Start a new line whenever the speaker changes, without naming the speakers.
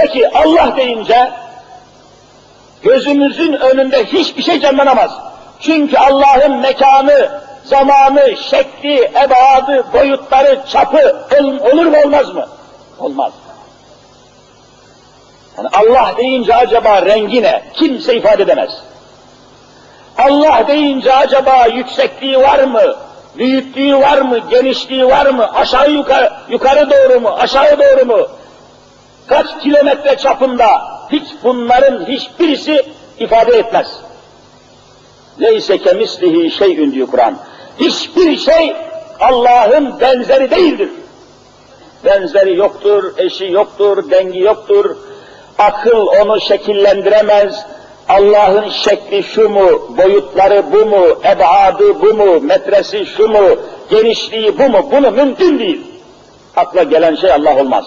Peki Allah deyince gözümüzün önünde hiçbir şey canlanamaz. Çünkü Allah'ın mekanı, zamanı, şekli, ebadı, boyutları, çapı ol- olur mu olmaz mı? Olmaz. Yani Allah deyince acaba rengi ne? Kimse ifade edemez. Allah deyince acaba yüksekliği var mı? Büyüklüğü var mı? Genişliği var mı? Aşağı yukarı, yukarı doğru mu? Aşağı doğru mu? Kaç kilometre çapında? Hiç bunların hiçbirisi ifade etmez. Leyse kemislihi şeyün diyor Kur'an. Hiçbir şey Allah'ın benzeri değildir. Benzeri yoktur, eşi yoktur, dengi yoktur. Akıl onu şekillendiremez. Allah'ın şekli şu mu, boyutları bu mu, ebadı bu mu, metresi şu mu, genişliği bu mu? Bunu mümkün değil. Akla gelen şey Allah olmaz.